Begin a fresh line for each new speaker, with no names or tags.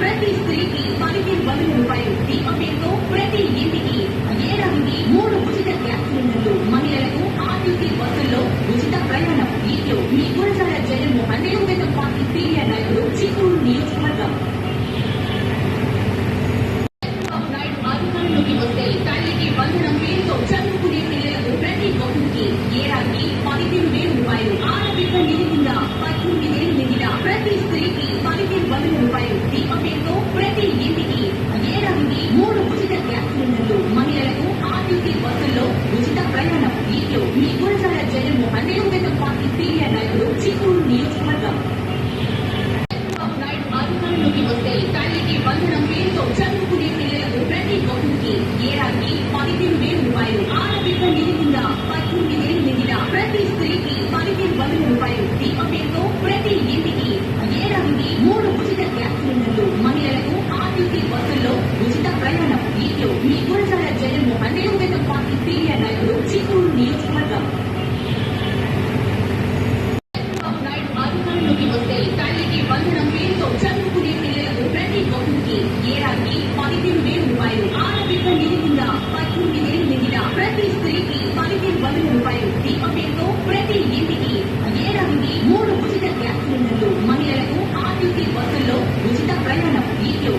ప్రతి స్త్రీకి పదిహేను వందల రూపాయలు దీపం పేరుతో ప్రతి ఇంటికి ఏడాదికి వేల రూపాయలు. ఆడబిడ్డ నిధి పద్దెనిమిది పార్టీలో మీ గురజాల జగన్మోహన్ నిలువెత పార్టీ సీనియర్ నాయకుడు చిత్తూరు నియోజకవర్గం. చంద్రబాబు నాయుడు అధికారంలోకి వస్తే తల్లికి వందనం పేరుతో చదువుకునే పిల్లలకు ప్రతి ఒక్కరికి ఏడాదికి పదిహేను వేల రూపాయలు. ఆడబిడ్డ నిధి కింద పద్దెనిమిది వేలు నిధిన ప్రతి ఉచిత ప్రయాణం. ఇంట్లో మీ గురజాల జగన్మోహన్ నిలువెత పార్టీ సీనియర్ పదిహేను వేల రూపాయలు ఆడబిడ్డ నిధికింద పద్దెనిమిది ప్రతి స్త్రీకి పదిహేను వందల రూపాయలు దీపం పేరుతో ప్రతి ఇంటికి మూడు ఉచిత గ్యాస్ సిలిండర్లు మహిళలకు ఆర్టీసీ బస్సుల్లో ఉచిత ప్రయాణం వీటిలో